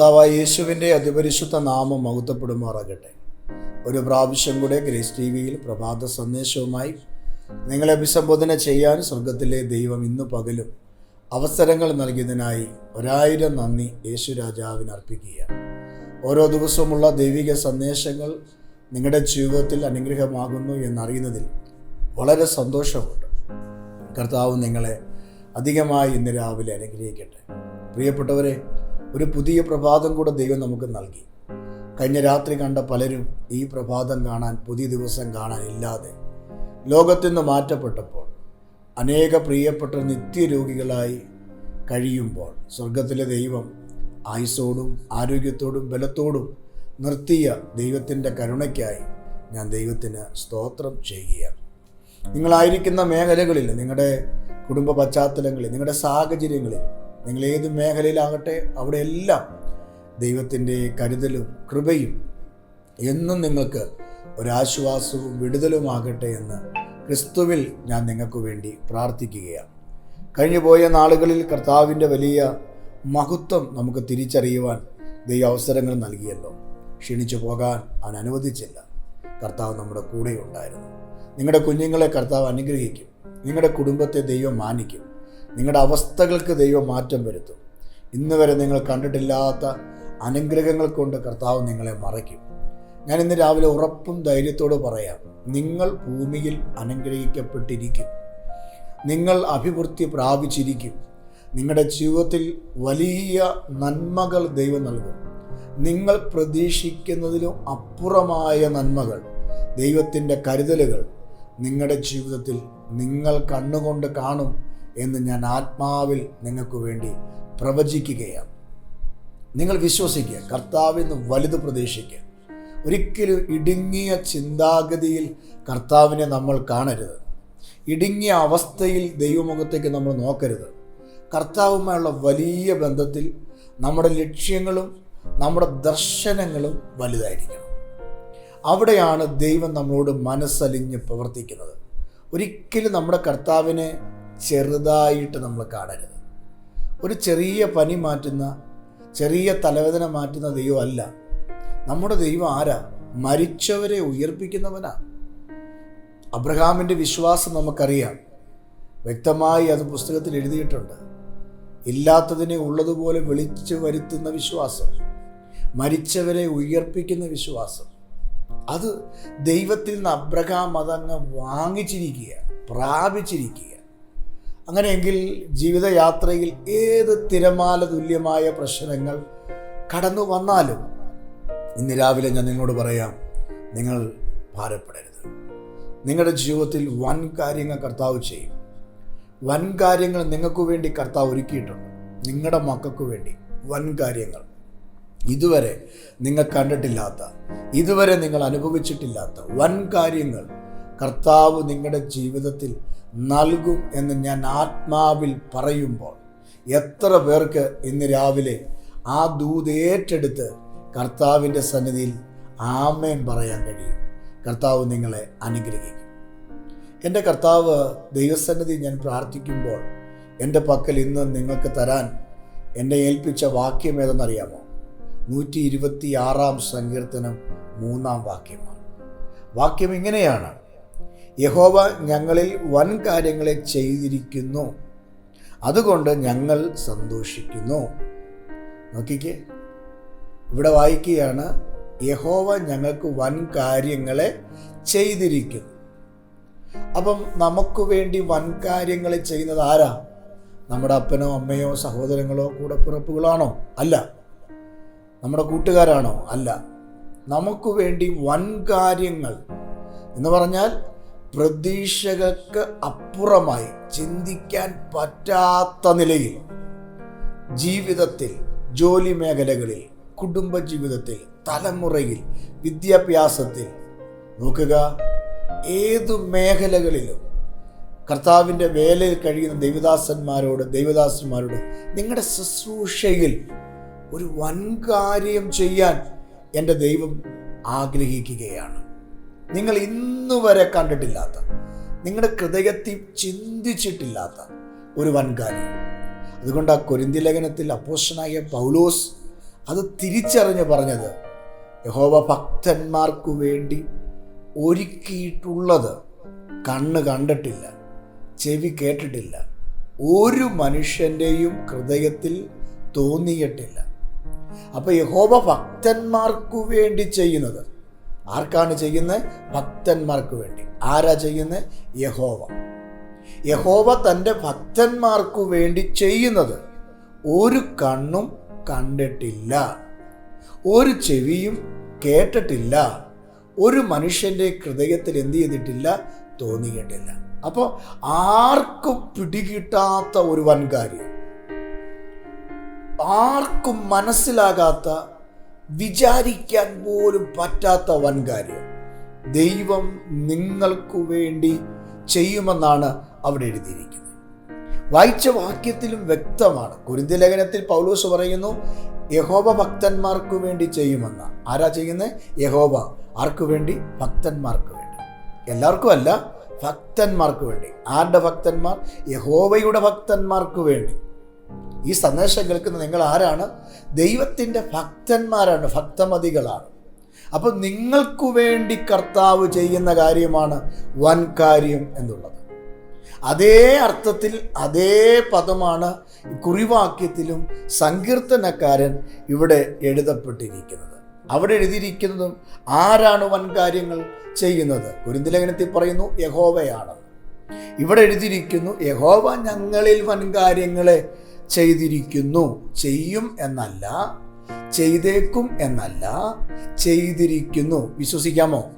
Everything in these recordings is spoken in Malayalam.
കർത്താവായ യേശുവിന്റെ അതിപരിശുദ്ധ നാമം മഹത്വപ്പെടുമാറാകട്ടെ. ഒരു പ്രാവശ്യം കൂടെ ഗ്രേസ് ടി വിയിൽ പ്രഭാത സന്ദേശവുമായി നിങ്ങളെ അഭിസംബോധന ചെയ്യാൻ സ്വർഗത്തിലെ ദൈവം ഇന്ന് പകലും അവസരങ്ങൾ നൽകിയതിനായി ഒരായിരം നന്ദി യേശു രാജാവിന് അർപ്പിക്കുക ഓരോ ദിവസവുമുള്ള ദൈവിക സന്ദേശങ്ങൾ നിങ്ങളുടെ ജീവിതത്തിൽ അനുഗ്രഹമാകുന്നു എന്നറിയുന്നതിൽ വളരെ സന്തോഷമുണ്ട്. കർത്താവ് നിങ്ങളെ അധികമായി ഇന്ന് രാവിലെ അനുഗ്രഹിക്കട്ടെ. പ്രിയപ്പെട്ടവരെ ഒരു പുതിയ പ്രഭാതം കൂടെ ദൈവം നമുക്ക് നൽകി. കഴിഞ്ഞ രാത്രി കണ്ട പലരും ഈ പ്രഭാതം കാണാൻ പുതിയ ദിവസം കാണാൻ ഇല്ലാതെ ലോകത്തു നിന്ന് മാറ്റപ്പെട്ടപ്പോൾ അനേക പ്രിയപ്പെട്ട നിത്യരോഗികളായി കഴിയുമ്പോൾ സ്വർഗത്തിലെ ദൈവം ആയുസോടും ആരോഗ്യത്തോടും ബലത്തോടും നിർത്തിയ ദൈവത്തിന്റെ കരുണയ്ക്കായി ഞാൻ ദൈവത്തിന് സ്തോത്രം ചെയ്യുകയാണ്. നിങ്ങളായിരിക്കുന്ന മേഖലകളിൽ നിങ്ങളുടെ കുടുംബ പശ്ചാത്തലങ്ങളിൽ നിങ്ങളുടെ സാഹചര്യങ്ങളിൽ നിങ്ങൾ ഏത് മേഖലയിലാകട്ടെ അവിടെയെല്ലാം ദൈവത്തിന്റെ കരുതലും കൃപയും എന്നും നിങ്ങൾക്ക് ഒരാശ്വാസവും വിടുതലുമാകട്ടെ എന്ന് ക്രിസ്തുവിൽ ഞാൻ നിങ്ങൾക്ക് വേണ്ടി പ്രാർത്ഥിക്കുകയാണ്. കഴിഞ്ഞു പോയ നാളുകളിൽ കർത്താവിന്റെ വലിയ മഹത്വം നമുക്ക് തിരിച്ചറിയുവാൻ ദൈവ അവസരങ്ങൾ നൽകിയല്ലോ. ക്ഷീണിച്ചു പോകാൻ അവൻ അനുവദിച്ചില്ല. കർത്താവ് നമ്മുടെ കൂടെ ഉണ്ടായിരുന്നു നിങ്ങളുടെ കുഞ്ഞുങ്ങളെ കർത്താവ് അനുഗ്രഹിക്കും. നിങ്ങളുടെ കുടുംബത്തെ ദൈവം മാനിക്കും. നിങ്ങളുടെ അവസ്ഥകൾക്ക് ദൈവം മാറ്റം വരുത്തും. ഇന്ന് വരെ നിങ്ങൾ കണ്ടിട്ടില്ലാത്ത അനുഗ്രഹങ്ങൾ കൊണ്ട് കർത്താവ് നിങ്ങളെ മറയ്ക്കും. ഞാൻ ഇന്ന് രാവിലെ ഉറപ്പും ധൈര്യത്തോട് പറയാം നിങ്ങൾ ഭൂമിയിൽ അനുഗ്രഹിക്കപ്പെട്ടിരിക്കും. നിങ്ങൾ അഭിവൃദ്ധി പ്രാപിച്ചിരിക്കും. നിങ്ങളുടെ ജീവിതത്തിൽ വലിയ നന്മകൾ ദൈവം നൽകും. നിങ്ങൾ പ്രതീക്ഷിക്കുന്നതിലും അപ്പുറമായ നന്മകൾ ദൈവത്തിന്റെ കരുതലുകൾ നിങ്ങളുടെ ജീവിതത്തിൽ നിങ്ങൾ കണ്ണുകൊണ്ട് കാണും. എന്ന് ഞാൻ ആത്മാവിൽ നിങ്ങൾക്ക് വേണ്ടി പ്രവചിക്കുകയാണ്. നിങ്ങൾ വിശ്വസിക്കുക കർത്താവിൽ നിന്ന് വലുത് പ്രതീക്ഷിക്കുക. ഒരിക്കലും ഇടുങ്ങിയ ചിന്താഗതിയിൽ കർത്താവിനെ നമ്മൾ കാണരുത്. ഇടുങ്ങിയ അവസ്ഥയിൽ ദൈവമുഖത്തേക്ക് നമ്മൾ നോക്കരുത്. കർത്താവുമായുള്ള വലിയ ബന്ധത്തിൽ നമ്മുടെ ലക്ഷ്യങ്ങളും നമ്മുടെ ദർശനങ്ങളും വലുതായിരിക്കണം. അവിടെയാണ് ദൈവം നമ്മളോട് മനസ്സലിഞ്ഞ് പ്രവർത്തിക്കുന്നത്. ഒരിക്കലും നമ്മുടെ കർത്താവിനെ ചെറുതായിട്ട് നമ്മൾ കാണരുത് ഒരു ചെറിയ പനി മാറ്റുന്ന ചെറിയ തലവേദന മാറ്റുന്ന ദൈവമല്ല. നമ്മുടെ ദൈവം ആരാ? മരിച്ചവരെ ഉയർപ്പിക്കുന്നവനാ. അബ്രഹാമിന്റെ വിശ്വാസം നമുക്കറിയാം. വ്യക്തമായി അത് പുസ്തകത്തിൽ എഴുതിയിട്ടുണ്ട്. ഇല്ലാത്തതിനെ ഉള്ളതുപോലെ വിളിച്ചു വരുത്തുന്ന വിശ്വാസം മരിച്ചവരെ ഉയർപ്പിക്കുന്ന വിശ്വാസം. അത് ദൈവത്തിൽ നിന്ന് അബ്രഹാം അതങ്ങ് വാങ്ങിച്ചിരിക്കുക പ്രാപിച്ചിരിക്കുക അങ്ങനെയെങ്കിൽ ജീവിതയാത്രയിൽ ഏത് തിരമാല തുല്യമായ പ്രശ്നങ്ങൾ കടന്നു വന്നാലും ഇന്ന് രാവിലെ ഞാൻ നിങ്ങളോട് പറയാം നിങ്ങൾ ഭാരപ്പെടരുത്. നിങ്ങളുടെ ജീവിതത്തിൽ വൻ കാര്യങ്ങൾ കർത്താവ് ചെയ്യും. വൻ കാര്യങ്ങൾ നിങ്ങൾക്ക് വേണ്ടി കർത്താവ് ഒരുക്കിയിട്ടുണ്ട്. നിങ്ങളുടെ മക്കൾക്ക് വേണ്ടി വൻ കാര്യങ്ങൾ. ഇതുവരെ നിങ്ങൾ കണ്ടിട്ടില്ലാത്ത ഇതുവരെ നിങ്ങൾ അനുഭവിച്ചിട്ടില്ലാത്ത വൻ കാര്യങ്ങൾ കർത്താവ് നിങ്ങളുടെ ജീവിതത്തിൽ നൽകും എന്ന് ഞാൻ ആത്മാവിൽ പറയുമ്പോൾ എത്ര പേർക്ക് ഇന്ന് രാവിലെ ആ ദൂത് ഏറ്റെടുത്ത് കർത്താവിന്റെ സന്നിധിയിൽ ആമേൻ പറയാൻ കഴിയും. കർത്താവ് നിങ്ങളെ അനുഗ്രഹിക്കും. എന്റെ കർത്താവ് ദൈവസന്നിധി ഞാൻ പ്രാർത്ഥിക്കുമ്പോൾ എന്റെ പക്കൽ ഇന്ന് നിങ്ങൾക്ക് തരാൻ എന്നെ ഏൽപ്പിച്ച വാക്യം ഏതെന്നറിയാമോ? നൂറ്റി ഇരുപത്തി ആറാം സങ്കീർത്തനം മൂന്നാം വാക്യമാണ്. വാക്യം ഇങ്ങനെയാണ്. യഹോവ ഞങ്ങളിൽ വൻ കാര്യങ്ങളെ ചെയ്തിരിക്കുന്നു. അതുകൊണ്ട് ഞങ്ങൾ സന്തോഷിക്കുന്നു. നോക്കിക്കേ. ഇവിടെ വായിക്കുകയാണ് യഹോവ ഞങ്ങൾക്ക് വൻ കാര്യങ്ങളെ ചെയ്തിരിക്കുന്നു. അപ്പം നമുക്ക് വേണ്ടി വൻ കാര്യങ്ങൾ ചെയ്യുന്നത് ആരാ? നമ്മുടെ അപ്പനോ അമ്മയോ സഹോദരങ്ങളോ കൂടപ്പിറപ്പുകളാണോ? അല്ല. നമ്മുടെ കൂട്ടുകാരാണോ? അല്ല. നമുക്ക് വേണ്ടി വൻ കാര്യങ്ങൾ എന്ന് പറഞ്ഞാൽ പ്രതീക്ഷകൾക്ക് അപ്പുറമായി ചിന്തിക്കാൻ പറ്റാത്ത നിലയിൽ ജീവിതത്തിൽ ജോലി മേഖലകളിൽ കുടുംബജീവിതത്തിൽ തലമുറയിൽ വിദ്യാഭ്യാസത്തിൽ നോക്കുക ഏതു മേഖലകളിലും കർത്താവിന്റെ വേലയിൽ കഴിയുന്ന ദൈവദാസന്മാരോട് ദൈവദാസന്മാരോട് നിങ്ങളുടെ ശുശ്രൂഷയിൽ ഒരു വൻകാര്യം ചെയ്യാൻ എന്റെ ദൈവം ആഗ്രഹിക്കുകയാണ്. നിങ്ങൾ ഇന്നു വരെ കണ്ടിട്ടില്ലാത്ത നിങ്ങളുടെ ഹൃദയത്തിൽ ചിന്തിച്ചിട്ടില്ലാത്ത ഒരു വൻകാലി. അതുകൊണ്ട് ആ കൊരിന്തി ലേഖനത്തിൽ അപ്പോസ്റ്റനായ പൗലോസ് അത് തിരിച്ചറിഞ്ഞ് പറഞ്ഞത് യഹോവ ഭക്തന്മാർക്കു വേണ്ടി ഒരുക്കിയിട്ടുള്ളത് കണ്ണ് കണ്ടിട്ടില്ല ചെവി കേട്ടിട്ടില്ല ഒരു മനുഷ്യന്റെയും ഹൃദയത്തിൽ തോന്നിയിട്ടില്ല. അപ്പോൾ യഹോവ ഭക്തന്മാർക്കു വേണ്ടി ചെയ്യുന്നത് ആർക്കാണ് ചെയ്യുന്നത് ഭക്തന്മാർക്ക് വേണ്ടി. ആരാ ചെയ്യുന്നത് യഹോവ. യഹോവ തന്റെ ഭക്തന്മാർക്കു വേണ്ടി ചെയ്യുന്നത് ഒരു കണ്ണും കണ്ടിട്ടില്ല ഒരു ചെവിയും കേട്ടിട്ടില്ല ഒരു മനുഷ്യന്റെ ഹൃദയത്തിൽ എന്ത് ചെയ്തിട്ടില്ല? തോന്നിയിട്ടില്ല. അപ്പോൾ ആർക്കും പിടികിട്ടാത്ത ഒരു വൻകാര്യം. ആർക്കും മനസ്സിലാകാത്ത വിചാരിക്കാൻ പോലും പറ്റാത്ത വൻകാര്യം ദൈവം നിങ്ങൾക്കു വേണ്ടി ചെയ്യുമെന്നാണ് അവിടെ എഴുതിയിരിക്കുന്നത്. വായിച്ച വാക്യത്തിലും വ്യക്തമാണ്. കുരുന്തി ലേഖനത്തിൽ പൗലോസ് പറയുന്നു യഹോബ ഭക്തന്മാർക്ക് വേണ്ടി ചെയ്യുമെന്ന്. ആരാ ചെയ്യുന്നത് യഹോബ ആർക്കു വേണ്ടി? ഭക്തന്മാർക്ക് വേണ്ടി. എല്ലാവർക്കും അല്ല ഭക്തന്മാർക്ക് വേണ്ടി. ആരുടെ ഭക്തന്മാർ? യഹോവയുടെ ഭക്തന്മാർക്ക് വേണ്ടി. ഈ സന്ദേശം കേൾക്കുന്ന നിങ്ങൾ ആരാണ്? ദൈവത്തിന്റെ ഭക്തന്മാരാണ് ഭക്തമതികളാണ്. അപ്പം നിങ്ങൾക്കു വേണ്ടി കർത്താവ് ചെയ്യുന്ന കാര്യമാണ് വൻ കാര്യം എന്നുള്ളത്. അതേ അർത്ഥത്തിൽ അതേ പദമാണ് കുറിവാക്യത്തിലും സങ്കീർത്തനക്കാരൻ ഇവിടെ എഴുതപ്പെട്ടിരിക്കുന്നത്. അവിടെ എഴുതിയിരിക്കുന്നതും ആരാണ് വൻകാര്യങ്ങൾ ചെയ്യുന്നത്? കുരുന്തിലേഖനത്തിൽ പറയുന്നു യഹോവയാണ് ഇവിടെ എഴുതിയിരിക്കുന്നു യഹോവ ഞങ്ങളിൽ വൻകാര്യങ്ങളെ ചെയ്തിരിക്കുന്നു. ചെയ്യും എന്നല്ല ചെയ്തേക്കും എന്നല്ല ചെയ്തിരിക്കുന്നു. വിശ്വസിക്കാമോ?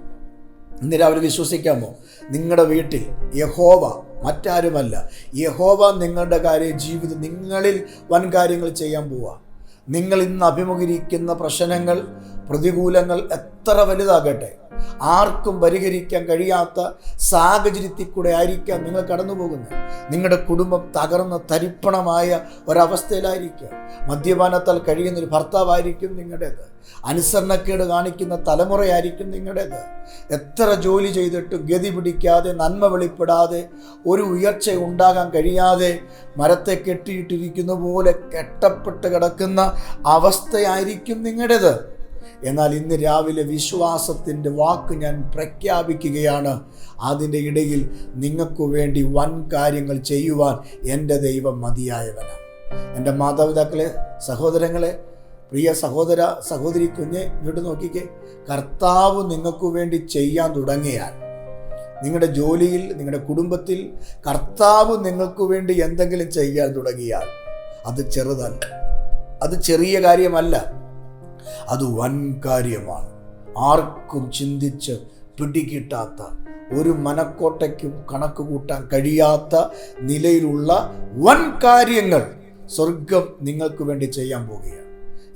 ഇന്ന് രാവിലെ വിശ്വസിക്കാമോ? നിങ്ങളുടെ വീട്ടിൽ യഹോവ മറ്റാരുമല്ല. യഹോവ നിങ്ങളുടെ കാര്യം ജീവിതം നിങ്ങളിൽ വൻ കാര്യങ്ങൾ ചെയ്യാൻ പോവുക. നിങ്ങൾ ഇന്ന് അഭിമുഖീകരിക്കുന്ന പ്രശ്നങ്ങൾ പ്രതികൂലങ്ങൾ എത്ര വലുതാകട്ടെ. ആർക്കും പരിഹരിക്കാൻ കഴിയാത്ത സാഹചര്യത്തിൽ കൂടെ ആയിരിക്കാം നിങ്ങൾ കടന്നു പോകുന്നത് നിങ്ങളുടെ കുടുംബം തകർന്ന തരിപ്പണമായ ഒരവസ്ഥയിലായിരിക്കാം മദ്യപാനത്താൽ കഴിയുന്ന ഒരു ഭർത്താവായിരിക്കും നിങ്ങളുടേത്. അനുസരണക്കേട് കാണിക്കുന്ന തലമുറയായിരിക്കും നിങ്ങളുടേത്. എത്ര ജോലി ചെയ്തിട്ടും ഗതി പിടിക്കാതെ നന്മ വെളിപ്പെടാതെ ഒരു ഉയർച്ച ഉണ്ടാകാൻ കഴിയാതെ മരത്തെ കെട്ടിയിട്ടിരിക്കുന്ന പോലെ കെട്ടപ്പെട്ട് കിടക്കുന്ന അവസ്ഥയായിരിക്കും നിങ്ങളുടേത്. എന്നാൽ ഇന്ന് രാവിലെ വിശ്വാസത്തിന്റെ വാക്ക് ഞാൻ പ്രഖ്യാപിക്കുകയാണ്. അതിന്റെ ഇടയിൽ നിങ്ങൾക്ക് വേണ്ടി വൻ കാര്യങ്ങൾ ചെയ്യുവാൻ എന്റെ ദൈവം മതിയായവനാണ്. എന്റെ മാതാപിതാക്കളെ സഹോദരങ്ങളെ പ്രിയ സഹോദര സഹോദരി കുഞ്ഞെ ഇങ്ങോട്ട് നോക്കിക്കേ. കർത്താവ് നിങ്ങൾക്ക് വേണ്ടി ചെയ്യാൻ തുടങ്ങിയാൽ നിങ്ങളുടെ ജോലിയിൽ നിങ്ങളുടെ കുടുംബത്തിൽ കർത്താവ് നിങ്ങൾക്ക് വേണ്ടി എന്തെങ്കിലും ചെയ്യാൻ തുടങ്ങിയാൽ അത് ചെറുതല്ല. അത് ചെറിയ കാര്യമല്ല. അത് വൻ കാര്യമാണ്. ആർക്കും ചിന്തിച്ച് പിടികിട്ടാത്ത ഒരു മനക്കോട്ടയ്ക്കും കണക്ക് കൂട്ടാൻ കഴിയാത്ത നിലയിലുള്ള വൻ കാര്യങ്ങൾ സ്വർഗം നിങ്ങൾക്ക് വേണ്ടി ചെയ്യാൻ പോവുകയാണ്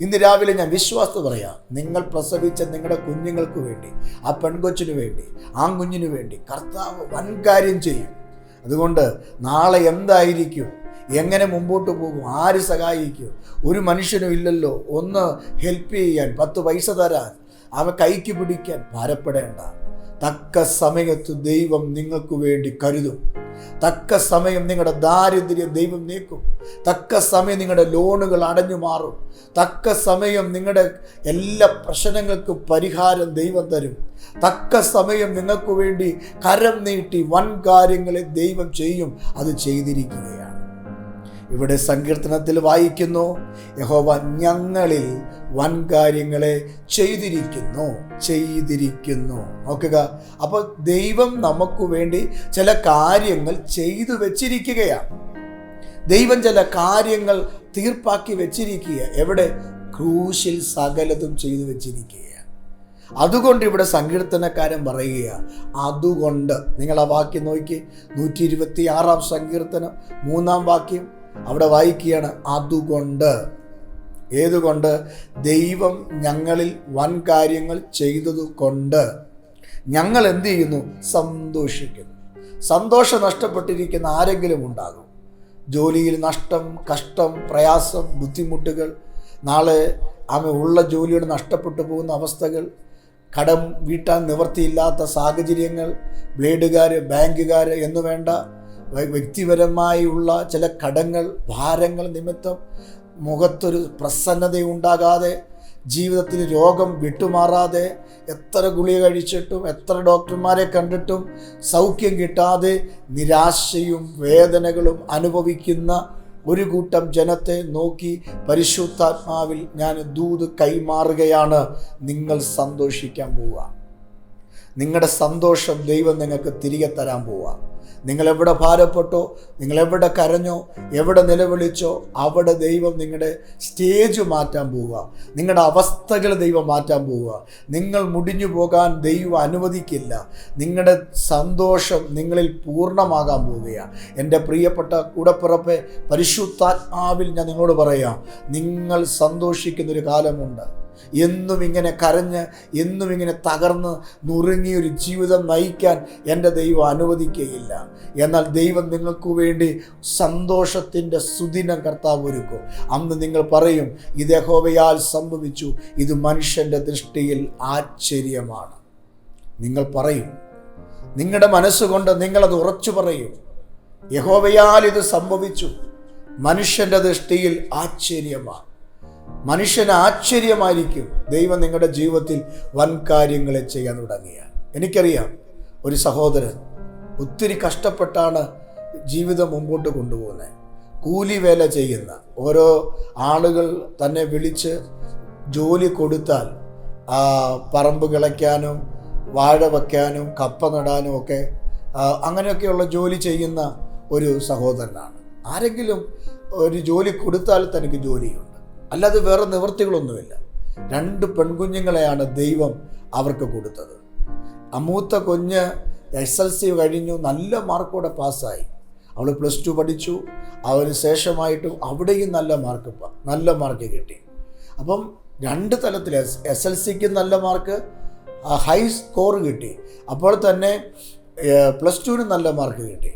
ഇന്ന് രാവിലെ ഞാൻ വിശ്വാസത പറയാം നിങ്ങൾ പ്രസവിച്ച നിങ്ങളുടെ കുഞ്ഞുങ്ങൾക്ക് വേണ്ടി ആ പെൺകൊച്ചിന് വേണ്ടി ആ കുഞ്ഞിനു വേണ്ടി കർത്താവ് വൻ കാര്യം ചെയ്യും. അതുകൊണ്ട് നാളെ എന്തായിരിക്കും? എങ്ങനെ മുമ്പോട്ട് പോകും? ആര് സഹായിക്കും? ഒരു മനുഷ്യനും ഇല്ലല്ലോ. ഒന്ന് ഹെൽപ്പ് ചെയ്യാൻ പത്ത് പൈസ തരാൻ. അവ കൈക്ക് പിടിക്കാൻ ഭാരപ്പെടേണ്ട. തക്ക സമയത്ത് ദൈവം നിങ്ങൾക്ക് വേണ്ടി കരുതും. തക്ക സമയം നിങ്ങളുടെ ദാരിദ്ര്യം ദൈവം നീക്കും. തക്ക സമയം നിങ്ങളുടെ ലോണുകൾ അടഞ്ഞു മാറും. തക്ക സമയം നിങ്ങളുടെ എല്ലാ പ്രശ്നങ്ങൾക്കും പരിഹാരം ദൈവം തരും. തക്ക സമയം നിങ്ങൾക്ക് വേണ്ടി കരം നീട്ടി വൻ കാര്യങ്ങളെ ദൈവം ചെയ്യും. അത് ചെയ്തിരിക്കുകയാണ്. ഇവിടെ സങ്കീർത്തനത്തിൽ വായിക്കുന്നു യഹോവ ഞങ്ങളിൽ വൻ കാര്യങ്ങളെ ചെയ്തിരിക്കുന്നു ചെയ്തിരിക്കുന്നു. നോക്കുക. അപ്പോൾ ദൈവം നമുക്ക് വേണ്ടി ചില കാര്യങ്ങൾ ചെയ്തു വെച്ചിരിക്കുകയാണ്. ദൈവം ചില കാര്യങ്ങൾ തീർപ്പാക്കി വെച്ചിരിക്കുക എവിടെ? ക്രൂശിൽ സകലതും ചെയ്തു വെച്ചിരിക്കുകയാണ് അതുകൊണ്ട് ഇവിടെ സങ്കീർത്തനക്കാരൻ പറയുക അതുകൊണ്ട് നിങ്ങൾ ആ വാക്യം നോക്കി. നൂറ്റി ഇരുപത്തി ആറാം സങ്കീർത്തനം മൂന്നാം വാക്യം അവിടെ വായിക്കുകയാണ് അതുകൊണ്ട്. ഏതുകൊണ്ട്? ദൈവം ഞങ്ങളിൽ വൻ കാര്യങ്ങൾ ചെയ്തത് കൊണ്ട് ഞങ്ങൾ എന്ത് ചെയ്യുന്നു? സന്തോഷിക്കുന്നു. സന്തോഷം നഷ്ടപ്പെട്ടിരിക്കുന്ന ആരെങ്കിലും ഉണ്ടാകും. ജോലിയിൽ നഷ്ടം കഷ്ടം പ്രയാസം ബുദ്ധിമുട്ടുകൾ നാളെ ആമ ഉള്ള ജോലിയുടെ നഷ്ടപ്പെട്ടു പോകുന്ന അവസ്ഥകൾ കടം വീട്ടാൻ നിവർത്തിയില്ലാത്ത സാഹചര്യങ്ങൾ ബ്ലേഡുകാർ ബാങ്കുകാർ എന്നു വേണ്ട വ്യക്തിപരമായുള്ള ചില കടങ്ങൾ ഭാരങ്ങൾ നിമിത്തം മുഖത്തൊരു പ്രസന്നതയുണ്ടാകാതെ ജീവിതത്തിൽ രോഗം വിട്ടുമാറാതെ എത്ര ഗുളിക കഴിച്ചിട്ടും എത്ര ഡോക്ടർമാരെ കണ്ടിട്ടും സൗഖ്യം കിട്ടാതെ നിരാശയും വേദനകളും അനുഭവിക്കുന്ന ഒരു കൂട്ടം ജനത്തെ നോക്കി പരിശുദ്ധാത്മാവിൽ ഞാൻ ദൂത് കൈമാറുകയാണ്. നിങ്ങൾ സന്തോഷിക്കാൻ പോവുക. നിങ്ങളുടെ സന്തോഷം ദൈവം നിങ്ങൾക്ക് തിരികെ തരാൻ പോവുക. നിങ്ങൾ എവിടെ ഭാരപ്പെട്ടോ? നിങ്ങൾ എവിടെ കരഞ്ഞോ? എവിടെ നിലവിളിച്ചോ? അവിടെ ദൈവം നിങ്ങളുടെ സ്റ്റേജ് മാറ്റാൻ പോവുക. നിങ്ങളുടെ അവസ്ഥകൾ ദൈവം മാറ്റാൻ പോവുക. നിങ്ങൾ മുടിഞ്ഞു പോകാൻ ദൈവം അനുവദിക്കില്ല. നിങ്ങളുടെ സന്തോഷം നിങ്ങളിൽ പൂർണമാകാൻ പോവുകയാണ് എന്റെ പ്രിയപ്പെട്ട കൂടപ്പിറപ്പ് പരിശുദ്ധാത്മാവിൽ ഞാൻ നിങ്ങളോട് പറയാം നിങ്ങൾ സന്തോഷിക്കുന്നൊരു കാലമുണ്ട്. എന്നും ഇങ്ങനെ കരഞ്ഞ് എന്നും ഇങ്ങനെ തകർന്ന് നുറുങ്ങിയൊരു ജീവിതം നയിക്കാൻ എന്റെ ദൈവം അനുവദിക്കുകയില്ല. എന്നാൽ ദൈവം നിങ്ങൾക്ക് വേണ്ടി സന്തോഷത്തിന്റെ സുദിനം കർത്താവ് ഒരുക്കും. അന്ന് നിങ്ങൾ പറയും ഇത് യഹോവയാൽ സംഭവിച്ചു. ഇത് മനുഷ്യന്റെ ദൃഷ്ടിയിൽ ആശ്ചര്യമാണ്. നിങ്ങൾ പറയും. നിങ്ങളുടെ മനസ്സുകൊണ്ട് നിങ്ങളത് ഉറച്ചു പറയും. യഹോവയാൽ ഇത് സംഭവിച്ചു. മനുഷ്യന്റെ ദൃഷ്ടിയിൽ ആശ്ചര്യമാണ്. മനുഷ്യന് ആശ്ചര്യമായിരിക്കും. ദൈവം നിങ്ങളുടെ ജീവിതത്തിൽ വൻ കാര്യങ്ങളെ ചെയ്യാൻ തുടങ്ങിയ എനിക്കറിയാം ഒരു സഹോദരൻ ഒത്തിരി കഷ്ടപ്പെട്ടാണ് ജീവിതം മുമ്പോട്ട് കൊണ്ടുപോകുന്നത്. കൂലി വേല ചെയ്യുന്ന ഓരോ ആളുകൾ തന്നെ വിളിച്ച് ജോലി കൊടുത്താൽ പറമ്പ് കിളയ്ക്കാനും വാഴ വയ്ക്കാനും കപ്പ നടാനും ഒക്കെ അങ്ങനെയൊക്കെയുള്ള ജോലി ചെയ്യുന്ന ഒരു സഹോദരനാണ്. ആരെങ്കിലും ഒരു ജോലി കൊടുത്താൽ തനിക്ക് ജോലിയുണ്ട്. അല്ലാതെ വേറെ നിവൃത്തികളൊന്നുമില്ല. രണ്ട് പെൺകുഞ്ഞുങ്ങളെയാണ് ദൈവം അവർക്ക് കൊടുത്തത്. അമൂത്ത കുഞ്ഞ് എസ് എൽ സി കഴിഞ്ഞു നല്ല മാർക്കോടെ പാസ്സായി. അവൾ പ്ലസ് ടു പഠിച്ചു. അതിന് ശേഷമായിട്ടും അവിടെയും നല്ല മാർക്ക് നല്ല മാർക്ക് കിട്ടി. അപ്പം രണ്ട് തലത്തിൽ എസ് എൽ സിക്ക് നല്ല മാർക്ക് ഹൈ സ്കോർ കിട്ടി. അപ്പോൾ തന്നെ പ്ലസ് ടുവിന് നല്ല മാർക്ക് കിട്ടി.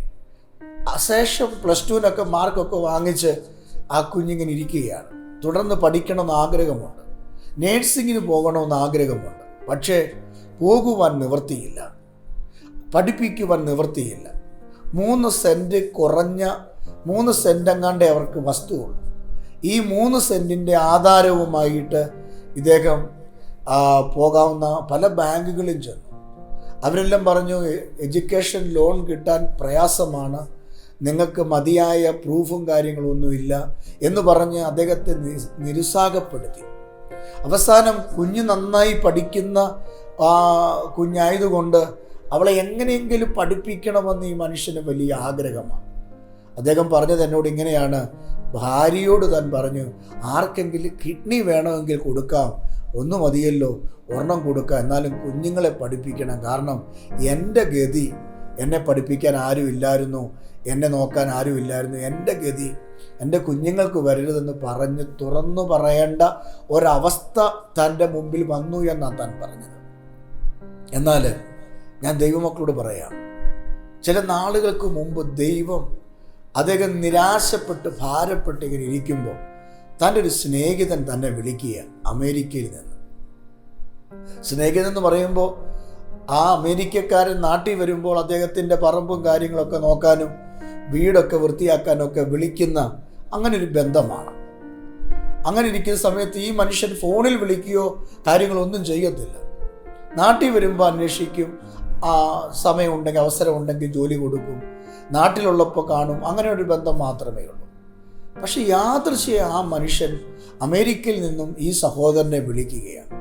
ശേഷം പ്ലസ് ടുവിനൊക്കെ മാർക്കൊക്കെ വാങ്ങിച്ച് ആ കുഞ്ഞിങ്ങനെ ഇരിക്കുകയാണ്. തുടർന്ന് പഠിക്കണമെന്ന് ആഗ്രഹമുണ്ട്. നേഴ്സിങ്ങിന് പോകണമെന്ന് ആഗ്രഹമുണ്ട്. പക്ഷേ പോകുവാൻ നിവൃത്തിയില്ല. പഠിപ്പിക്കുവാൻ നിവൃത്തിയില്ല. മൂന്ന് സെന്റ് കുറഞ്ഞ മൂന്ന് സെന്റ് എങ്ങാണ്ടേ അവർക്ക് വസ്തുവുള്ളൂ. ഈ മൂന്ന് സെന്റിന്റെ ആധാരവുമായിട്ട് ഇദ്ദേഹം പോകാവുന്ന പല ബാങ്കുകളും ചെന്നു. അവരെല്ലാം പറഞ്ഞു എഡ്യൂക്കേഷൻ ലോൺ കിട്ടാൻ പ്രയാസമാണ്. നിങ്ങൾക്ക് മതിയായ പ്രൂഫും കാര്യങ്ങളൊന്നുമില്ല എന്ന് പറഞ്ഞ് അദ്ദേഹത്തെ നിരുത്സാഹപ്പെടുത്തി. അവസാനം കുഞ്ഞ് നന്നായി പഠിക്കുന്ന കുഞ്ഞായതുകൊണ്ട് അവളെ എങ്ങനെയെങ്കിലും പഠിപ്പിക്കണമെന്ന് ഈ മനുഷ്യന് വലിയ ആഗ്രഹമാണ്. അദ്ദേഹം പറഞ്ഞത് എന്നോട് ഇങ്ങനെയാണ്. ഭാര്യയോട് താൻ പറഞ്ഞു ആർക്കെങ്കിലും കിഡ്നി വേണമെങ്കിൽ കൊടുക്കാം. ഒന്നും മതിയല്ലോ ഒരെണ്ണം കൊടുക്കാം. എന്നാലും കുഞ്ഞുങ്ങളെ പഠിപ്പിക്കണം. കാരണം എന്റെ ഗതി എന്നെ പഠിപ്പിക്കാൻ ആരുമില്ലായിരുന്നു എന്നെ നോക്കാൻ ആരുമില്ലായിരുന്നു എന്റെ ഗതി എന്റെ കുഞ്ഞുങ്ങൾക്ക് വരരുതെന്ന് പറഞ്ഞ് തുറന്നു പറയേണ്ട ഒരവസ്ഥ തന്റെ മുമ്പിൽ വന്നു എന്നാണ് താൻ പറഞ്ഞത്. എന്നാൽ ഞാൻ ദൈവമക്കളോട് പറയാം ചില നാളുകൾക്ക് മുമ്പ് ദൈവം അദ്ദേഹം നിരാശപ്പെട്ട് ഭാരപ്പെട്ട് ഇങ്ങനെ ഇരിക്കുമ്പോൾ തന്റെ ഒരു സ്നേഹിതൻ തന്നെ വിളിക്കുക അമേരിക്കയിൽ നിന്ന്. സ്നേഹിതൻ എന്ന് പറയുമ്പോൾ ആ അമേരിക്കക്കാരൻ നാട്ടിൽ വരുമ്പോൾ അദ്ദേഹത്തിന്റെ പറമ്പും കാര്യങ്ങളൊക്കെ നോക്കാനും വീടൊക്കെ വൃത്തിയാക്കാനൊക്കെ വിളിക്കുന്ന അങ്ങനെ ഒരു ബന്ധമാണ്. അങ്ങനെ ഇരിക്കുന്ന സമയത്ത് ഈ മനുഷ്യൻ ഫോണിൽ വിളിക്കുകയോ കാര്യങ്ങളൊന്നും ചെയ്യത്തില്ല. നാട്ടിൽ വരുമ്പോൾ അന്വേഷിക്കും. ആ സമയമുണ്ടെങ്കിൽ അവസരമുണ്ടെങ്കിൽ ജോലി കൊടുക്കും. നാട്ടിലുള്ളപ്പോൾ കാണും. അങ്ങനെ ഒരു ബന്ധം മാത്രമേ ഉള്ളൂ. പക്ഷെ യാദൃശ്യ ആ മനുഷ്യൻ അമേരിക്കയിൽ നിന്നും ഈ സഹോദരനെ വിളിക്കുകയാണ്.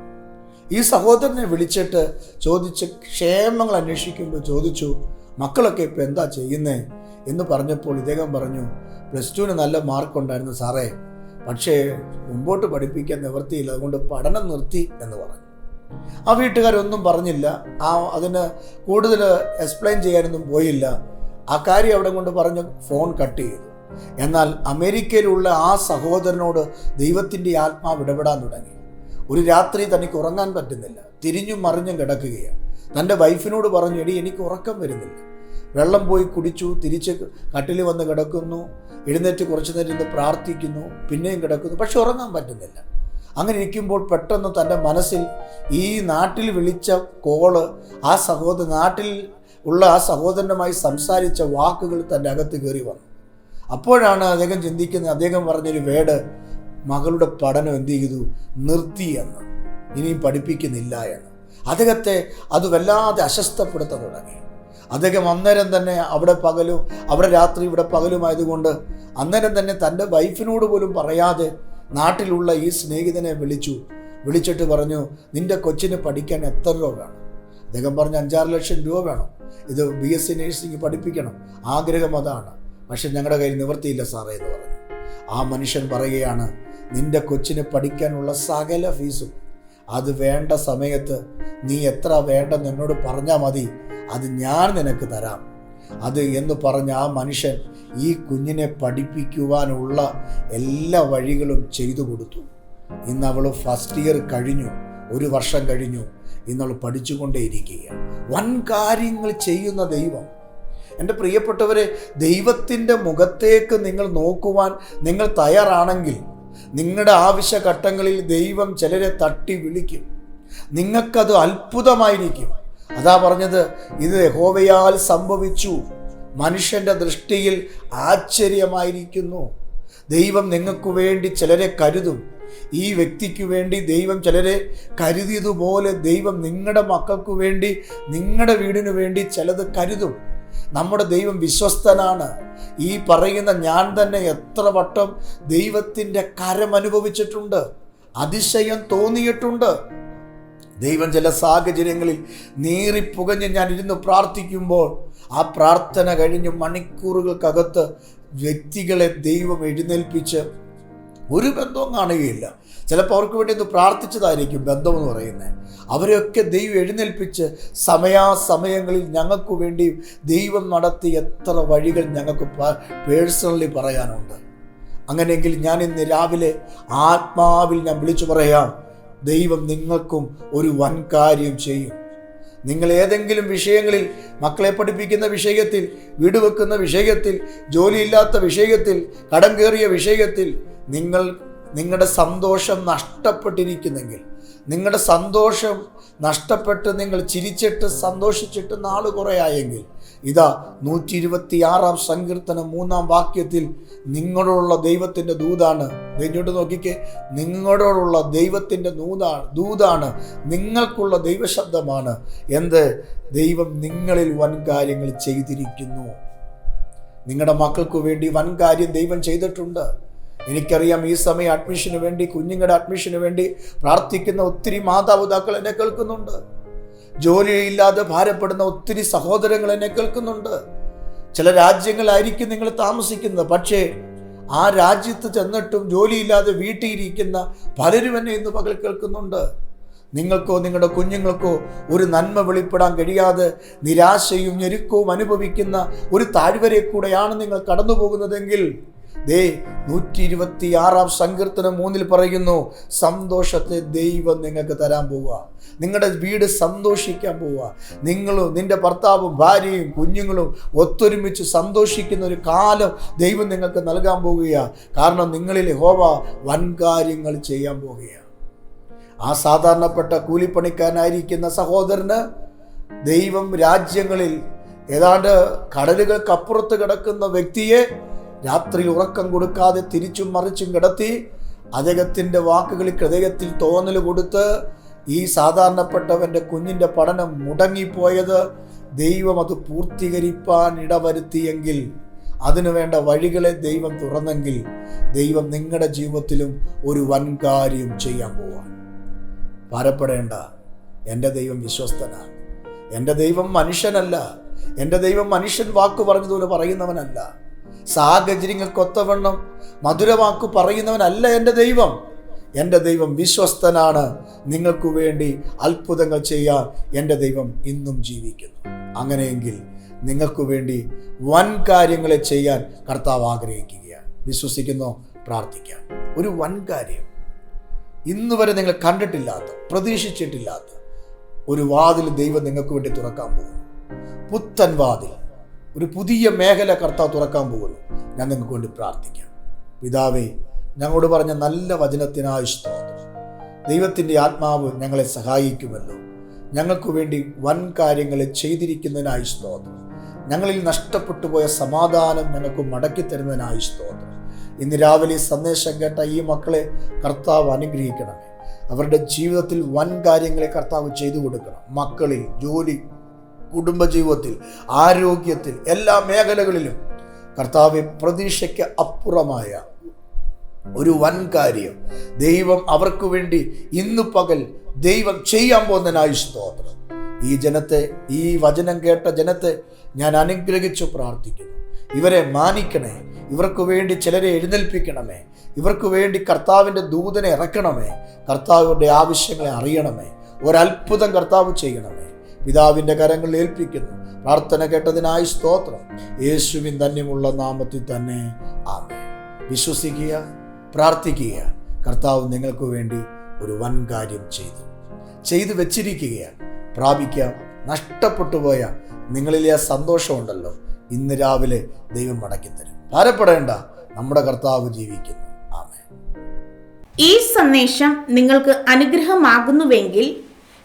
ഈ സഹോദരനെ വിളിച്ചിട്ട് ചോദിച്ച് ക്ഷേമങ്ങൾ അന്വേഷിക്കുമ്പോൾ ചോദിച്ചു മക്കളൊക്കെ ഇപ്പോൾ എന്താ ചെയ്യുന്നേ? എന്ന് പറഞ്ഞപ്പോൾ ഇദ്ദേഹം പറഞ്ഞു പ്ലസ് ടുവിന് നല്ല മാർക്ക് ഉണ്ടായിരുന്നു സാറേ. പക്ഷേ മുമ്പോട്ട് പഠിപ്പിക്കാൻ നിവൃത്തിയില്ല. അതുകൊണ്ട് പഠനം നിർത്തി എന്ന് പറഞ്ഞു. ആ വീട്ടുകാരൊന്നും പറഞ്ഞില്ല. ആ അതിന് കൂടുതൽ എക്സ്പ്ലെയിൻ ചെയ്യാനൊന്നും പോയില്ല. ആ കാര്യം അവിടെ കൊണ്ട് പറഞ്ഞ് ഫോൺ കട്ട് ചെയ്തു. എന്നാൽ അമേരിക്കയിലുള്ള ആ സഹോദരനോട് ദൈവത്തിന്റെ ആത്മാവ് ഇടപെടാൻ തുടങ്ങി. ഒരു രാത്രി തനിക്ക് ഉറങ്ങാൻ പറ്റുന്നില്ല. തിരിഞ്ഞും മറിഞ്ഞും കിടക്കുകയാണ്. തന്റെ വൈഫിനോട് പറഞ്ഞു എടി എനിക്ക് ഉറക്കം വരുന്നില്ല. വെള്ളം പോയി കുടിച്ചു തിരിച്ച് കട്ടിൽ വന്ന് കിടക്കുന്നു എഴുന്നേറ്റ് കുറച്ച് നേരം ഇരുന്ന് പ്രാർത്ഥിക്കുന്നു പിന്നെയും കിടക്കുന്നു. പക്ഷെ ഉറങ്ങാൻ പറ്റുന്നില്ല. അങ്ങനെ ഇരിക്കുമ്പോൾ പെട്ടെന്ന് തന്റെ മനസ്സിൽ ഈ നാട്ടിൽ വിളിച്ച കോൾ ആ സഹോദര നാട്ടിൽ ഉള്ള ആ സഹോദരനുമായി സംസാരിച്ച വാക്കുകൾ തന്റെ അകത്ത് കയറി വന്നു. അപ്പോഴാണ് അദ്ദേഹം ചിന്തിക്കുന്നത് അദ്ദേഹം പറഞ്ഞൊരു വേട് മകളുടെ പഠനം എന്ത് ചെയ്തു? നിർത്തി എന്ന്. ഇനിയും പഠിപ്പിക്കുന്നില്ല എന്ന്. അദ്ദേഹത്തെ അത് വല്ലാതെ അസ്വസ്ഥപ്പെടുത്താൻ തുടങ്ങി. അദ്ദേഹം അന്നേരം തന്നെ അവിടെ പകലും അവിടെ രാത്രി ഇവിടെ പകലുമായതുകൊണ്ട് അന്നേരം തന്നെ തന്റെ വൈഫിനോട് പോലും പറയാതെ നാട്ടിലുള്ള ഈ സ്നേഹിതനെ വിളിച്ചു. വിളിച്ചിട്ട് പറഞ്ഞു നിന്റെ കൊച്ചിന് പഠിക്കാൻ എത്ര രൂപ വേണം? അദ്ദേഹം പറഞ്ഞു അഞ്ചാറ് ലക്ഷം രൂപ വേണം. ഇത് ബി എസ് സി നേഴ്സിംഗ് പഠിപ്പിക്കണം. ആഗ്രഹം അതാണ്. പക്ഷെ ഞങ്ങളുടെ കയ്യിൽ നിവൃത്തിയില്ല സാറേ എന്ന് പറഞ്ഞു. ആ മനുഷ്യൻ പറയുകയാണ് നിന്റെ കൊച്ചിന് പഠിക്കാനുള്ള സകല ഫീസും. അത് വേണ്ട സമയത്ത് നീ എത്ര വേണ്ടെന്ന് എന്നോട് പറഞ്ഞാൽ മതി. അത് ഞാൻ നിനക്ക് തരാം. അത് എന്ന് പറഞ്ഞ ആ മനുഷ്യൻ ഈ കുഞ്ഞിനെ പഠിപ്പിക്കുവാനുള്ള എല്ലാ വഴികളും ചെയ്തു കൊടുത്തു. ഇന്ന് അവൾ ഫസ്റ്റ് ഇയർ കഴിഞ്ഞു. ഒരു വർഷം കഴിഞ്ഞു. ഇന്നവൾ പഠിച്ചുകൊണ്ടേയിരിക്കുകയാണ്. വൻ കാര്യങ്ങൾ ചെയ്യുന്ന ദൈവം. എന്റെ പ്രിയപ്പെട്ടവരെ ദൈവത്തിന്റെ മുഖത്തേക്ക് നിങ്ങൾ നോക്കുവാൻ നിങ്ങൾ തയ്യാറാണെങ്കിൽ നിങ്ങളുടെ ആവശ്യഘട്ടങ്ങളിൽ ദൈവം ചിലരെ തട്ടി വിളിക്കും. നിങ്ങൾക്കത് അത്ഭുതമായിരിക്കും. അതാ പറഞ്ഞത് ഇത് യഹോവയാൽ സംഭവിച്ചു. മനുഷ്യന്റെ ദൃഷ്ടിയിൽ ആശ്ചര്യമായിരിക്കുന്നു. ദൈവം നിങ്ങൾക്ക് വേണ്ടി ചിലരെ കരുതും. ഈ വ്യക്തിക്ക് വേണ്ടി ദൈവം ചിലരെ കരുതിയതുപോലെ ദൈവം നിങ്ങളുടെ മക്കൾക്ക് വേണ്ടി നിങ്ങളുടെ വീടിനു വേണ്ടി ചിലത് കരുതും. നമ്മുടെ ദൈവം വിശ്വസ്തനാണ്. ഈ പറയുന്ന ഞാൻ തന്നെ എത്ര വട്ടം ദൈവത്തിന്റെ കരം അനുഭവിച്ചിട്ടുണ്ട് അതിശയം തോന്നിയിട്ടുണ്ട്. ദൈവം ചില സാഹചര്യങ്ങളിൽ നീറിപ്പുകഞ്ഞ് ഞാൻ ഇരുന്ന് പ്രാർത്ഥിക്കുമ്പോൾ ആ പ്രാർത്ഥന കഴിഞ്ഞ് മണിക്കൂറുകൾക്കകത്ത് വ്യക്തികളെ ദൈവം എഴുന്നേൽപ്പിച്ച് ഒരു ബന്ധവും കാണുകയില്ല. ചിലപ്പോൾ അവർക്ക് വേണ്ടി ഒന്ന് പ്രാർത്ഥിച്ചതായിരിക്കും ബന്ധം എന്ന് പറയുന്നത്. അവരെയൊക്കെ ദൈവം എഴുന്നേൽപ്പിച്ച് സമയാസമയങ്ങളിൽ ഞങ്ങൾക്ക് വേണ്ടി ദൈവം നടത്തിയ എത്ര വഴികൾ ഞങ്ങൾക്ക് പേഴ്സണലി പറയാനുണ്ട്. അങ്ങനെയെങ്കിൽ ഞാൻ ഇന്ന് രാവിലെ ആത്മാവിൽ ഞാൻ വിളിച്ചു പറയാം. ദൈവം നിങ്ങൾക്കും ഒരു വൻ കാര്യം ചെയ്യും. നിങ്ങൾ ഏതെങ്കിലും വിഷയങ്ങളിൽ മക്കളെ പഠിപ്പിക്കുന്ന വിഷയത്തിൽ വീട് വെക്കുന്ന വിഷയത്തിൽ ജോലിയില്ലാത്ത വിഷയത്തിൽ കടം കയറിയ വിഷയത്തിൽ നിങ്ങൾ നിങ്ങളുടെ സന്തോഷം നഷ്ടപ്പെട്ടിരിക്കുന്നെങ്കിൽ നിങ്ങളുടെ സന്തോഷം നഷ്ടപ്പെട്ട് നിങ്ങൾ ചിരിച്ചിട്ട് സന്തോഷിച്ചിട്ട് നാൾ കുറേ ആയെങ്കിൽ ഇതാ നൂറ്റി ഇരുപത്തി ആറാം സങ്കീർത്തനം മൂന്നാം വാക്യത്തിൽ നിങ്ങളോടുള്ള ദൈവത്തിന്റെ ദൂതാണ്. ഇങ്ങോട്ട് നോക്കിക്കേ. നിങ്ങളോടുള്ള ദൈവത്തിന്റെ ദൂതാണ് ദൂതാണ്. നിങ്ങൾക്കുള്ള ദൈവശബ്ദമാണ്. എന്ത്? ദൈവം നിങ്ങളിൽ വൻ കാര്യങ്ങൾ ചെയ്തിരിക്കുന്നു. നിങ്ങളുടെ മക്കൾക്ക് വേണ്ടി വൻ കാര്യം ദൈവം ചെയ്തിട്ടുണ്ട്. എനിക്കറിയാം ഈ സമയം അഡ്മിഷന് വേണ്ടി കുഞ്ഞുങ്ങളുടെ അഡ്മിഷന് വേണ്ടി പ്രാർത്ഥിക്കുന്ന ഒത്തിരി മാതാപിതാക്കൾ എന്നെ കേൾക്കുന്നുണ്ട്. ജോലിയില്ലാതെ ഭാരപ്പെടുന്ന ഒത്തിരി സഹോദരങ്ങൾ എന്നെ കേൾക്കുന്നുണ്ട്. ചില രാജ്യങ്ങളായിരിക്കും നിങ്ങൾ താമസിക്കുന്നത്. പക്ഷേ ആ രാജ്യത്ത് ചെന്നിട്ടും ജോലിയില്ലാതെ വീട്ടിയിരിക്കുന്ന പലരും എന്നെ ഇന്ന് പകൽ കേൾക്കുന്നുണ്ട്. നിങ്ങൾക്കോ നിങ്ങളുടെ കുഞ്ഞുങ്ങൾക്കോ ഒരു നന്മ വെളിപ്പെടാൻ കഴിയാതെ നിരാശയും ഞെരുക്കവും അനുഭവിക്കുന്ന ഒരു താഴ്വരെ കൂടെയാണ് നിങ്ങൾ കടന്നു പോകുന്നതെങ്കിൽ ദേ നൂറ്റി ഇരുപത്തി ആറാം സങ്കീർത്തനം മൂന്നിൽ പറയുന്നു സന്തോഷത്തെ ദൈവം നിങ്ങൾക്ക് തരാൻ പോവുക. നിങ്ങളുടെ വീട് സന്തോഷിക്കാൻ പോവുക. നിങ്ങളും നിന്റെ ഭർത്താവും ഭാര്യയും കുഞ്ഞുങ്ങളും ഒത്തൊരുമിച്ച് സന്തോഷിക്കുന്ന ഒരു കാലം ദൈവം നിങ്ങൾക്ക് നൽകാൻ പോവുകയാണ് കാരണം നിങ്ങളിൽ ഹോവ വൻകാര്യങ്ങൾ ചെയ്യാൻ പോവുകയാണ് ആ സാധാരണപ്പെട്ട കൂലിപ്പണിക്കാരനായിരിക്കുന്ന സഹോദരന് ദൈവം രാജ്യങ്ങളിൽ ഏതാണ്ട് കടലുകൾക്കപ്പുറത്ത് കിടക്കുന്ന വ്യക്തിയെ രാത്രി ഉറക്കം കൊടുക്കാതെ തിരിച്ചും മറിച്ചും കിടത്തി അദ്ദേഹത്തിന്റെ വാക്കുകളിൽ ഹൃദയത്തിൽ തോന്നൽ കൊടുത്ത് ഈ സാധാരണപ്പെട്ടവന്റെ കുഞ്ഞിന്റെ പഠനം മുടങ്ങിപ്പോയത് ദൈവം അത് പൂർത്തീകരിപ്പാൻ ഇടവരുത്തിയെങ്കിൽ അതിനു വേണ്ട വഴികളെ ദൈവം തുറന്നെങ്കിൽ ദൈവം നിങ്ങളുടെ ജീവിതത്തിലും ഒരു വൻ കാര്യം ചെയ്യാൻ പോവാണ് ഭാരപ്പെടേണ്ട. എന്റെ ദൈവം വിശ്വസ്തനാണ് എന്റെ ദൈവം മനുഷ്യനല്ല. എന്റെ ദൈവം മനുഷ്യൻ വാക്ക് പറഞ്ഞതുപോലെ പറയുന്നവനല്ല. സാഹചര്യങ്ങൾക്കൊത്തവണ്ണം മധുരവാക്കു പറയുന്നവനല്ല എന്റെ ദൈവം. എന്റെ ദൈവം വിശ്വസ്തനാണ്. നിങ്ങൾക്ക് വേണ്ടി അത്ഭുതങ്ങൾ ചെയ്യാൻ എന്റെ ദൈവം ഇന്നും ജീവിക്കുന്നു. അങ്ങനെയെങ്കിൽ നിങ്ങൾക്ക് വേണ്ടി വൻ കാര്യങ്ങളെ ചെയ്യാൻ കർത്താവ് ആഗ്രഹിക്കുകയാണ്. വിശ്വസിക്കുന്നു പ്രാർത്ഥിക്കാം. ഒരു വൻ കാര്യം. ഇന്ന് വരെ നിങ്ങൾ കണ്ടിട്ടില്ലാത്ത പ്രതീക്ഷിച്ചിട്ടില്ലാത്ത ഒരു വാതിൽ ദൈവം നിങ്ങൾക്ക് വേണ്ടി തുറക്കാൻ പോകുന്നു. പുത്തൻ വാതിൽ. ഒരു പുതിയ മേഖല കർത്താവ് തുറക്കാൻ പോകുന്നു. ഞാൻ നിങ്ങൾക്ക് വേണ്ടി പ്രാർത്ഥിക്കാം. പിതാവേ ഞങ്ങളോട് പറഞ്ഞ നല്ല വചനത്തിനായി സ്തോത്രം. ദൈവത്തിന്റെ ആത്മാവ് ഞങ്ങളെ സഹായിക്കുമല്ലോ. ഞങ്ങൾക്ക് വേണ്ടി വൻ കാര്യങ്ങൾ ചെയ്തിരിക്കുന്നതിനായി സ്തോത്രം. ഞങ്ങളിൽ നഷ്ടപ്പെട്ടു പോയ സമാധാനം ഞങ്ങൾക്ക് മടക്കി തരുന്നതിനായി സ്തോത്രം. ഇന്ന് രാവിലെ സന്ദേശം കേട്ട ഈ മക്കളെ കർത്താവ് അനുഗ്രഹിക്കണമേ. അവരുടെ ജീവിതത്തിൽ വൻ കാര്യങ്ങളെ കർത്താവ് ചെയ്തു കൊടുക്കണം. മക്കളിൽ ജോലി കുടുംബജീവിതത്തിൽ ആരോഗ്യത്തിൽ എല്ലാ മേഖലകളിലും കർത്താവ് പ്രതീക്ഷയ്ക്ക് അപ്പുറമായ ഒരു വൻ കാര്യം ദൈവം അവർക്ക് വേണ്ടി ഇന്നു പകൽ ദൈവം ചെയ്യാൻ പോകുന്നതിനായി സ്തോത്രം. ഈ ജനത്തെ ഈ വചനം കേട്ട ജനത്തെ ഞാൻ അനുഗ്രഹിച്ചു പ്രാർത്ഥിക്കുന്നു. ഇവരെ മാനിക്കണേ ഇവർക്ക് വേണ്ടി ചിലരെ എഴുന്നേൽപ്പിക്കണമേ. ഇവർക്ക് വേണ്ടി കർത്താവിന്റെ ദൂതനെ ഇറക്കണമേ. കർത്താവിന്റെ ആവശ്യങ്ങളെ അറിയണമേ. ഒരത്ഭുതം കർത്താവ് ചെയ്യണമേ. പിതാവിന്റെ കരങ്ങളിൽ ഏൽപ്പിക്കുന്നു. പ്രാർത്ഥന കേട്ടതിനായി സ്തോത്രം. യേശുവിൻ ധന്യമുള്ള നാമത്തിൽ തന്നെ ആമേ വിശ്വസിക്കുക പ്രാർത്ഥിക്കുക. കർത്താവ് നിങ്ങൾക്ക് വേണ്ടി ഒരു വൻ കാര്യം ചെയ്തു. ചെയ്തു വെച്ചിരിക്കുകയാണ്. പ്രാപിക്കാം. നഷ്ടപ്പെട്ടു പോയ നിങ്ങളിലെ ആ സന്തോഷമുണ്ടല്ലോ ഇന്ന് രാവിലെ ദൈവം മടക്കി തരും. ഭാരപ്പെടേണ്ട. നമ്മുടെ കർത്താവ് ജീവിക്കുന്നു. ഈ സന്ദേശം നിങ്ങൾക്ക് അനുഗ്രഹമാകുന്നുവെങ്കിൽ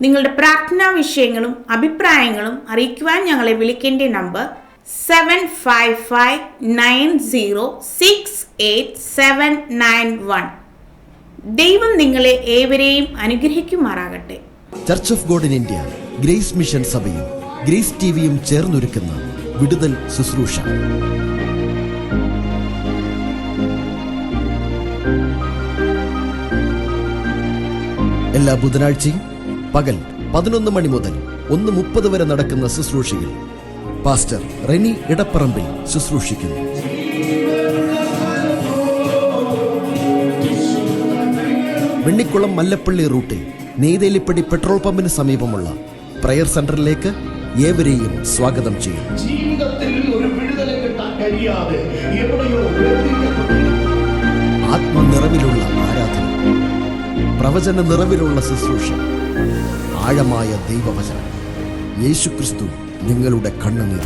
നിങ്ങളുടെ പ്രാർത്ഥനാ വിഷയങ്ങളും അഭിപ്രായങ്ങളും അറിയിക്കുവാൻ ഞങ്ങളെ വിളിക്കേണ്ട number seven five five nine zero six eight seven nine one. ദൈവം നിങ്ങളെ ഏവരെയും അനുഗ്രഹിക്കുമാറാകട്ടെ. Church of God in India Grace mission സഭയും ഗ്രേസ് ടിവിയും ചേർന്നൊരുക്കുന്ന വിടുതൽ ശുശ്രൂഷ. എല്ലാ ബുധനാഴ്ചയും പകൽ പതിനൊന്ന് മണി മുതൽ ഒന്ന് മുപ്പത് വരെ നടക്കുന്ന ശുശ്രൂഷയിൽ പാസ്റ്റർ റെനി ഇടപ്പറമ്പിൽ ശുശ്രൂഷിക്കുന്നു. വെണ്ണിക്കുളം മല്ലപ്പള്ളി റൂട്ടിൽ നെയ്തേലിപ്പടി പെട്രോൾ പമ്പിന് സമീപമുള്ള പ്രയർ സെന്ററിലേക്ക് ഏവരെയും സ്വാഗതം ചെയ്യും. ആത്മനിറവിലുള്ള ആരാധന. പ്രവചന നിറവിലുള്ള ശുശ്രൂഷ. ആഴമായ ദൈവവചനം. യേശുക്രിസ്തു നിങ്ങളുടെ കണ്ണുനീർ